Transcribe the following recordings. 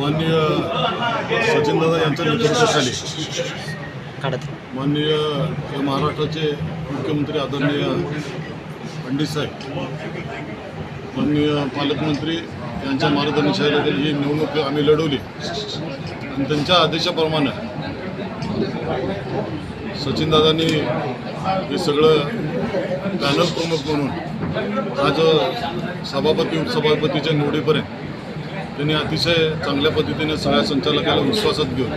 माननीय सचिनदादा यांच्या नेतृत्वाखाली माननीय या महाराष्ट्राचे मुख्यमंत्री आदरणीय पंडित साहेब माननीय पालकमंत्री यांच्या मार्गदर्शनाखाली ही निवडणूक आम्ही लढवली आणि त्यांच्या आदेशाप्रमाणे सचिनदादांनी हे सगळं पॅनल प्रमुख म्हणून आज सभापती उपसभापतीच्या निवडीपर्यंत त्यांनी अतिशय चांगल्या पद्धतीने सगळ्या संचालकाला विश्वासात घेऊन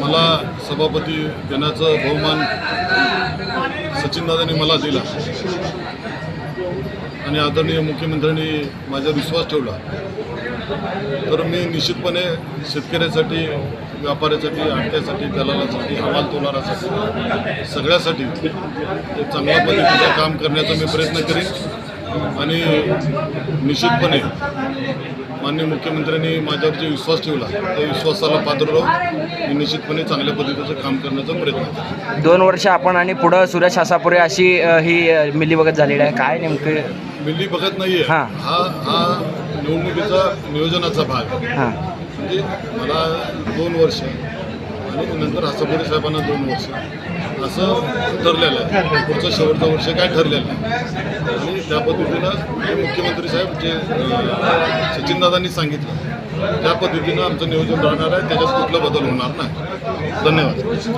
मला सभापती देण्याचं बहुमान सचिनदादांनी मला दिला. आणि आदरणीय मुख्यमंत्र्यांनी माझा विश्वास ठेवला. तर मी निश्चितपणे शेतकऱ्यासाठी व्यापाऱ्यासाठी आणत्यासाठी दलालासाठी हवाल तोलारासाठी सगळ्यासाठी एक चांगल्या पद्धतीचं काम करण्याचा मी प्रयत्न करीन. आणि निश्चितपणे माननीय मुख्यमंत्र्यांनी माझ्यावर जे विश्वास ठेवला त्या विश्वासाला पात्र राहून मी निश्चितपणे चांगल्या पद्धतीचं काम करण्याचा प्रयत्न दोन वर्ष आपण आणि पुढं सुरेश आसापुरे अशी अ, ही अ, मिलीभगत झालेली आहे. काय नेमकं? मिल्ली बघत नाहीये. हां. हा हा निवडणुकीचा नियोजनाचा भाग. आहे. हां. म्हणजे मला दोन वर्ष आणि नंतर हसपुरे साहेबांना दोन वर्ष. असं ठरलेलं आहे. पुढचं शेवटचं वर्ष काय ठरलेलं आहे आणि त्या पद्धतीनं मुख्यमंत्री साहेब जे सचिनदादांनी सांगितलं त्या पद्धतीनं आमचं नियोजन राहणार आहे. त्याच्यात कुठला बदल होणार नाही. धन्यवाद.